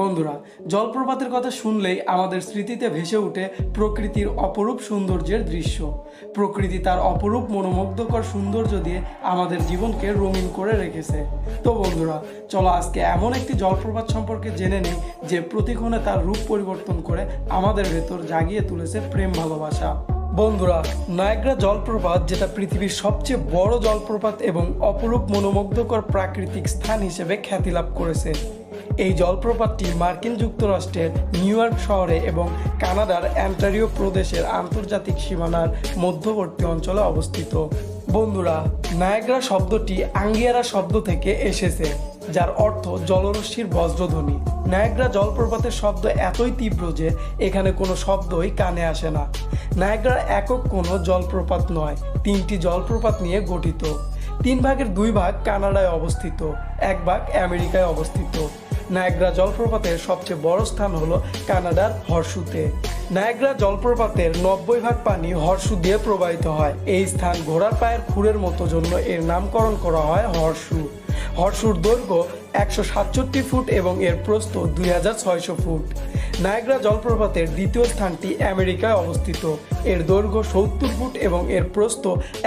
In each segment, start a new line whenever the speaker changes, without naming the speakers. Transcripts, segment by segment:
বন্ধুরা, জলপ্রপাতের কথা শুনলেই আমাদের স্মৃতিতে ভেসে ওঠে প্রকৃতির অপরূপ সৌন্দর্যের দৃশ্য। প্রকৃতি তার অপরূপ মনোমুগ্ধকর সৌন্দর্য দিয়ে আমাদের জীবনকে রঙিন করে রেখেছে। তো বন্ধুরা, চলো আজকে এমন একটি জলপ্রপাত সম্পর্কে জেনে নিই যে প্রতিক্ষণে তার রূপ পরিবর্তন করে আমাদের ভেতর জাগিয়ে তুলেছে প্রেম ভালোবাসা। বন্ধুরা, নায়গ্রা জলপ্রপাত, যেটা পৃথিবীর সবচেয়ে বড় জলপ্রপাত এবং অপরূপ মনোমুগ্ধকর প্রাকৃতিক স্থান হিসেবে খ্যাতি লাভ করেছে। এই জলপ্রপাতটি মার্কিন যুক্তরাষ্ট্রের নিউ ইয়র্ক শহরে এবং কানাডার অ্যান্টারিও প্রদেশের আন্তর্জাতিক সীমানার মধ্যবর্তী অঞ্চলে অবস্থিত। বন্ধুরা, নায়াগ্রা শব্দটি আঙ্গিয়ারা শব্দ থেকে এসেছে, যার অর্থ জলরশ্মির বজ্রধ্বনি। নায়াগ্রা জলপ্রপাতের শব্দ এতই তীব্র যে এখানে কোনো শব্দই কানে আসে না। নায়াগ্রার একক কোনো জলপ্রপাত নয়, তিনটি জলপ্রপাত নিয়ে গঠিত। তিন ভাগের দুই ভাগ কানাডায় অবস্থিত, এক ভাগ আমেরিকায় অবস্থিত। নায়াগ্রা জলপ্রপাতের সবচেয়ে বড় স্থান হলো কানাডার হর্ষুতে নায়াগ্রা জলপ্রপাতের নব্বই ভাগ পানি হর্ষু দিয়ে প্রবাহিত হয়। এই স্থান ঘোড়ার পায়ের খুরের মতো জন্য এর নামকরণ করা হয় হর্ষু হর্ষুর দৈর্ঘ্য একশো সাতষট্টি ফুট এবং এর প্রস্থ দুই হাজার ছয়শো ফুট। নায়াগ্রা জলপ্রপাতের দ্বিতীয় স্থানটি আমেরিকায় অবস্থিত। এর দৈর্ঘ্য সত্তর ফুট এবং এর প্রস্থ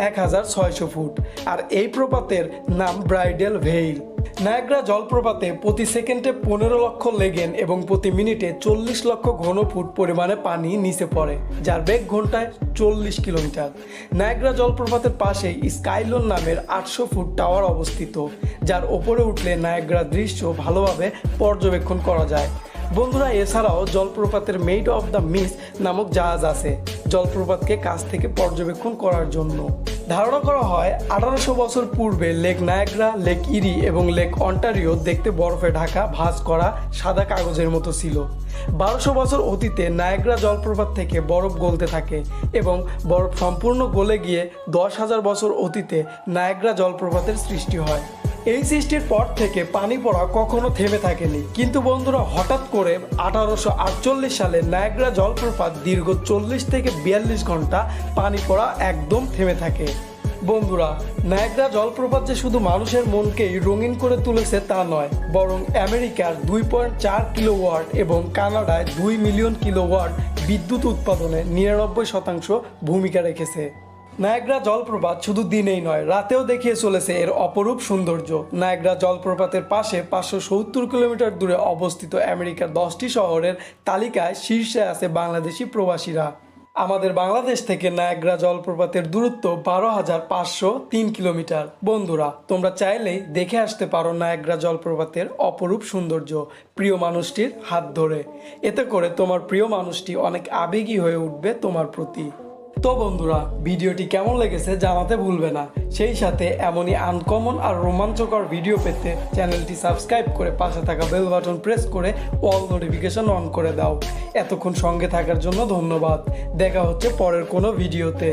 এক হাজার ছয়শো ফুট। আর এই প্রপাতের নাম ব্রাইডেল ভেইল। নায়াগ্রা জলপ্রপাতে প্রতি সেকেন্ডে পনেরো লক্ষ লেগেন এবং প্রতি মিনিটে চল্লিশ লক্ষ ঘনফুট পরিমাণে পানি নিচে পড়ে, যার বেগ ঘন্টায় চল্লিশ কিলোমিটার। নায়াগ্রা জলপ্রপাতের পাশে স্কাইলোন নামের আটশো ফুট টাওয়ার অবস্থিত, যার ওপরে উঠলে নায়াগ্রা দৃশ্য ভালোভাবে পর্যবেক্ষণ করা যায়। বন্ধুরা, এছাড়াও জলপ্রপাতের মেড অফ দ্য মিস নামক জাহাজ আছে, জলপ্রপাতকে কাছ থেকে পর্যবেক্ষণ করার জন্য। ধারণা করা হয় আঠারোশো বছর পূর্বে লেক নায়াগ্রা, লেক ইরি এবং লেক অন্টারিও দেখতে বরফে ঢাকা, ভাঁজ করা সাদা কাগজের মতো ছিল। বারোশো বছর অতীতে নায়াগ্রা জলপ্রপাত থেকে বরফ গলতে থাকে এবং বরফ সম্পূর্ণ গলে গিয়ে দশ হাজার বছর অতীতে নায়াগ্রা জলপ্রপাতের সৃষ্টি হয়। এই সৃষ্টির পর থেকে পানি পড়া কখনো থেমে থাকেনি। কিন্তু বন্ধুরা, হঠাৎ করে আঠারোশো আটচল্লিশ সালে নায়াগ্রা জলপ্রপাত দীর্ঘ চল্লিশ থেকে বিয়াল্লিশ ঘণ্টা পানি পড়া একদম থেমে থাকে। বন্ধুরা, নায়াগ্রা জলপ্রপাত যে শুধু মানুষের মনকেই রঙিন করে তুলেছে তা নয়, বরং আমেরিকার দুই পয়েন্ট চার কিলো ওয়াট এবং কানাডায় দুই মিলিয়ন কিলো ওয়াট বিদ্যুৎ উৎপাদনে নিরানব্বই শতাংশ ভূমিকা রেখেছে। নায়াগ্রা জলপ্রপাত শুধু দিনেই নয়, রাতেও দেখিয়ে চলেছে এর অপরূপ সৌন্দর্য। নায়াগ্রা জলপ্রপাতের পাশে পাঁচশো সত্তর কিলোমিটার দূরে অবস্থিত আমেরিকার দশটি শহরের তালিকায় শীর্ষে আছে বাংলাদেশি প্রবাসীরা। আমাদের বাংলাদেশ থেকে নায়াগ্রা জলপ্রপাতের দূরত্ব বারো হাজার পাঁচশো তিন কিলোমিটার। বন্ধুরা, তোমরা চাইলেই দেখে আসতে পারো নায়াগ্রা জলপ্রপাতের অপরূপ সৌন্দর্য, প্রিয় মানুষটির হাত ধরে। এতে করে তোমার প্রিয় মানুষটি অনেক আবেগী হয়ে উঠবে তোমার প্রতি। তো বন্ধুরা, ভিডিওটি কেমন লেগেছে জানাতে ভুলবে না। সেই সাথে এমনই আনকমন আর রোমাঞ্চকর ভিডিও পেতে চ্যানেলটি সাবস্ক্রাইব করে পাশে থাকা বেল বাটন প্রেস করে অল নোটিফিকেশন অন করে দাও। এতক্ষণ সঙ্গে থাকার জন্য ধন্যবাদ। দেখা হচ্ছে পরের কোনো ভিডিওতে